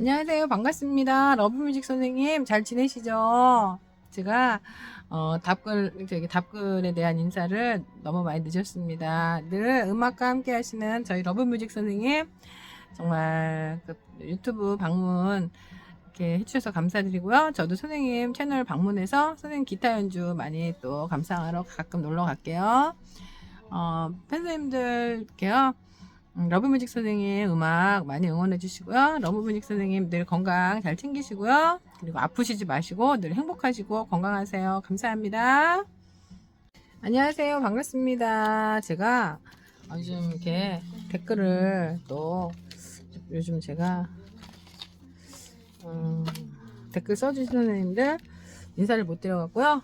안녕하세요. 반갑습니다. 러브뮤직 선생님 잘 지내시죠? 제가 어, 답글 저기 답글에 대한 인사를 너무 많이 늦었습니다. 늘 음악과 함께 하시는 저희 러브뮤직 선생님 정말 그 유튜브 방문 이렇게 해주셔서 감사드리고요. 저도 선생님 채널 방문해서 선생님 기타 연주 많이 또 감상하러 가끔 놀러 갈게요. 어, 팬선생님들께요. 음, 러브뮤직 선생님 음악 많이 응원해 주시고요. 러브뮤직 선생님 늘 건강 잘 챙기시고요. 그리고 아프시지 마시고 늘 행복하시고 건강하세요. 감사합니다. 안녕하세요. 반갑습니다. 제가 요즘 이렇게 댓글을 또 요즘 제가 음, 댓글 써주시는 선생님들 인사를 못 드려갖고요.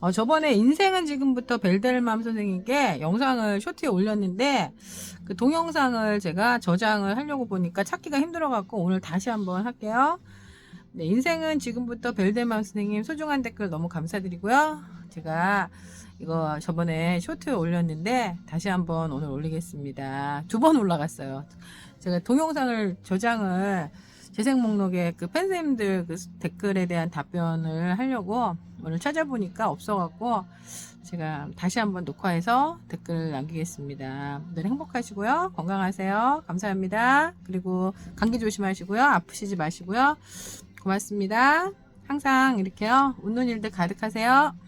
어, 저번에 인생은 지금부터 벨델맘 선생님께 영상을 쇼트에 올렸는데 그 동영상을 제가 저장을 하려고 보니까 찾기가 힘들어갖고 오늘 다시 한번 할게요. 네, 인생은 지금부터 벨델맘 선생님 소중한 댓글 너무 감사드리고요. 제가 이거 저번에 쇼트에 올렸는데 다시 한번 오늘 올리겠습니다. 두 번 올라갔어요. 제가 동영상을 저장을 재생 목록에 그 팬쌤들 그 댓글에 대한 답변을 하려고 오늘 찾아보니까 없어갖고 제가 다시 한번 녹화해서 댓글 남기겠습니다. 늘 행복하시고요. 건강하세요. 감사합니다. 그리고 감기 조심하시고요. 아프시지 마시고요. 고맙습니다. 항상 이렇게요. 웃는 일들 가득하세요.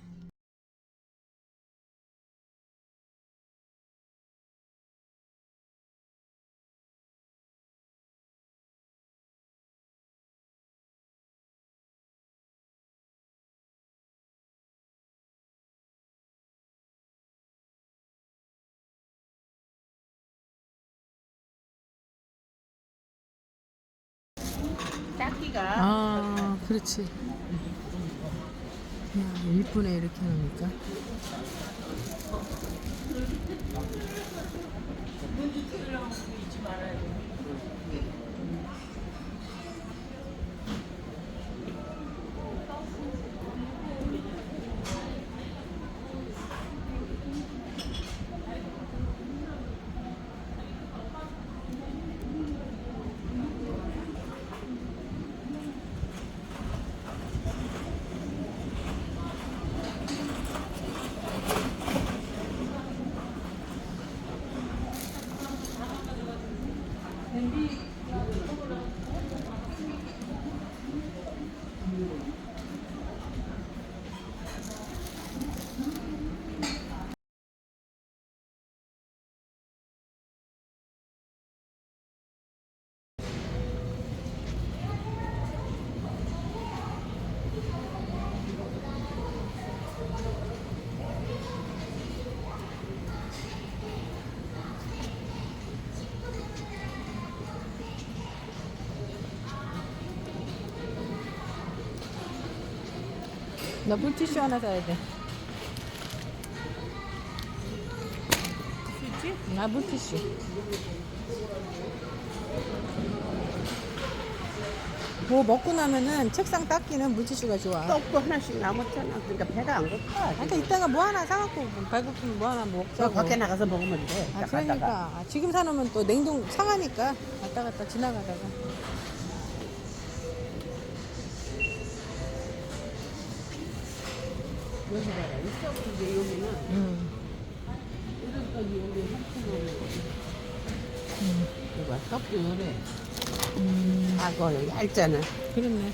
짝기가 아, 그렇지. 야, 일분에 이렇게 하니까. maybe 나 물티슈 하나 사야 돼. 있지? 나 물티슈. 뭐 먹고 나면은 책상 닦기는 물티슈가 좋아. 떡도 하나씩 남았잖아. 그러니까 배가 안 고파. 그러니까 이따가 뭐 하나 사갖고 배고프면 뭐 하나 저 먹자고. 밖에 나가서 먹으면 돼. 아딱 그러니까. 아, 지금 사놓으면 또 냉동 상하니까 갔다 갔다 지나가다가. 여기 봐라. 근데 여기는 음. 이런떡이 여기 한푼으로 음. 이거 떡도 요래. 음. 아, 그거 얇잖아. 그렇네.